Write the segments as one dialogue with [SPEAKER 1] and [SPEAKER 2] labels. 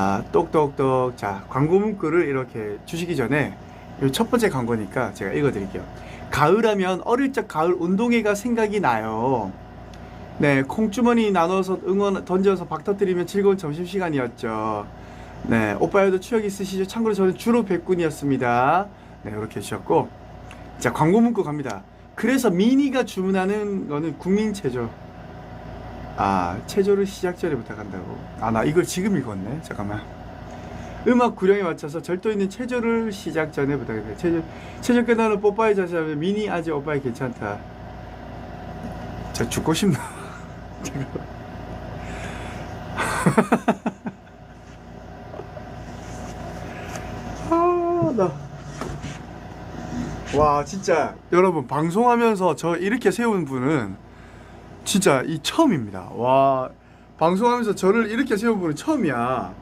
[SPEAKER 1] 아, 똑똑똑. 자, 광고 문구를 이렇게 주시기 전에 이첫 번째 광고니까 제가 읽어 드릴게요. 가을하면 어릴 적 가을 운동회가 생각이 나요. 네, 콩주머니 나눠서 응원 던져서 박 터뜨리면 즐거운 점심시간이었죠. 네, 오빠야도 추억 있으시죠? 참고로 저는 주로 백군이었습니다. 네, 이렇게 해주셨고. 자, 광고 문구 갑니다. 그래서 미니가 주문하는 거는 국민체조. 아, 체조를 시작 전에 부탁한다고. 아, 나 이걸 지금 읽었네. 잠깐만. 음악 구령에 맞춰서 절도 있는 체조를 시작 전에 부탁해요. 체조, 체조 끝나는 뽀빠이 자세하면 미니 아직 오빠이 괜찮다. 저 죽고 싶나? 잠깐만. 아, 나. 와, 진짜. 여러분, 방송하면서 저 이렇게 세운 분은 진짜 이 처음입니다. 와, 방송하면서 저를 이렇게 분은 처음이야.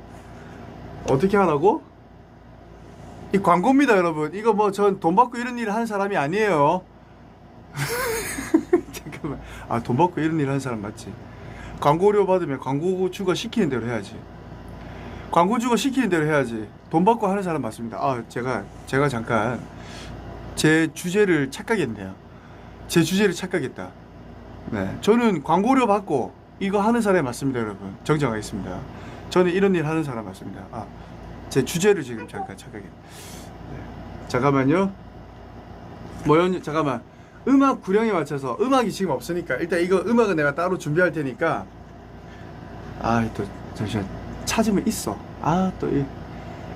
[SPEAKER 1] 어떻게 하라고? 이 광고입니다, 여러분. 이거 뭐 전 돈 받고 이런 일을 하는 사람이 아니에요. 잠깐만. 아, 돈 받고 이런 일을 하는 사람 맞지? 광고료 받으면 광고 주가 시키는 대로 해야지. 광고 주가 시키는 대로 해야지. 돈 받고 하는 사람 맞습니다. 아, 제가 제가 잠깐 제 주제를 착각했네요. 제 주제를 착각했다. 네, 저는 광고료 받고 이거 하는 사람이 맞습니다, 여러분. 정정하겠습니다. 저는 이런 일 하는 사람 맞습니다. 아, 제 주제를 지금 잠깐 착각했. 네. 잠깐만요. 뭐였냐? 잠깐만. 음악 구령에 맞춰서 음악이 지금 없으니까 일단 이거 음악은 내가 따로 준비할 테니까 아 또 잠시만 찾으면 있어 아 또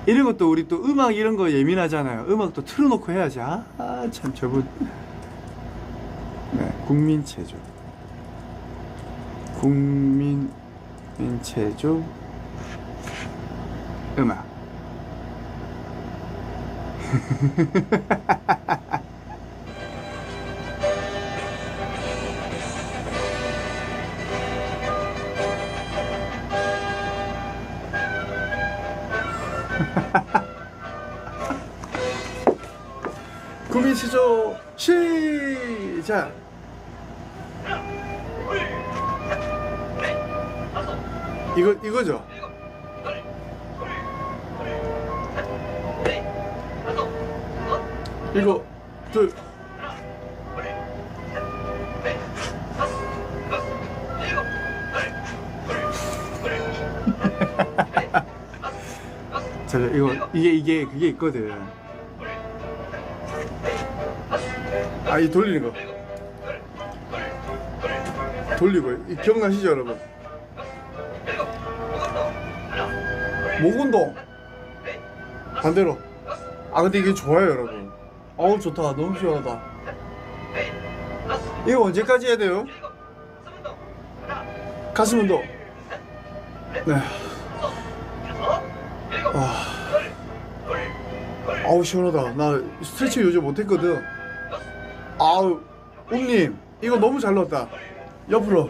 [SPEAKER 1] 이런 것도 우리 또 음악 이런 거 예민하잖아요 음악 또 틀어놓고 해야지 아 참 저분 네 국민체조 국민체조 음악. 국민체조 시작 이거 이거죠 이거 둘 자, 이거 이게 이게 그게 있거든. 아, 이 돌리는 거. 돌리고 이 기억나시죠, 여러분? 목 운동. 반대로. 아, 근데 이게 좋아요, 여러분. 어우, 좋다. 너무 시원하다. 이거 언제까지 해야 돼요? 가슴 운동. 네. 아. 아우 시원하다. 나 스트레칭 요즘 못했거든. 아우 옴님 이거 너무 잘 넣었다. 옆으로.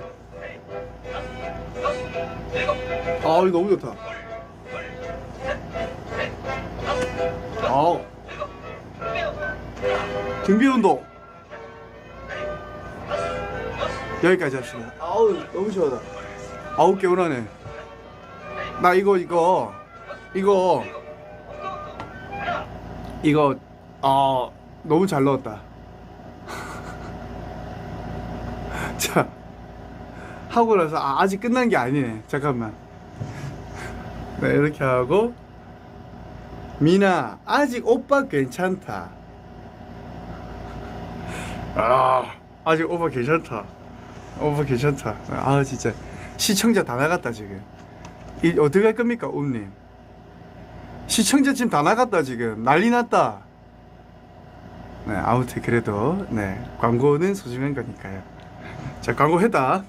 [SPEAKER 1] 아우 너무 좋다. 아우 등비 운동 여기까지 합시다. 아우 너무 시원하다. 아우 개운하네. 나 이거 이거 이거 이거 어 너무 잘 넣었다. 자 하고 나서 아, 아직 끝난 게 아니네. 잠깐만. 네 이렇게 하고 미나 아직 오빠 괜찮다. 아 아직 오빠 괜찮다. 오빠 괜찮다. 아 진짜 시청자 다 나갔다 지금. 이 어떻게 할 겁니까, 옴님? 시청자 지금 다 나갔다 지금 난리 났다. 네 아무튼 그래도 네 광고는 소중한 거니까요. 자 광고 했다.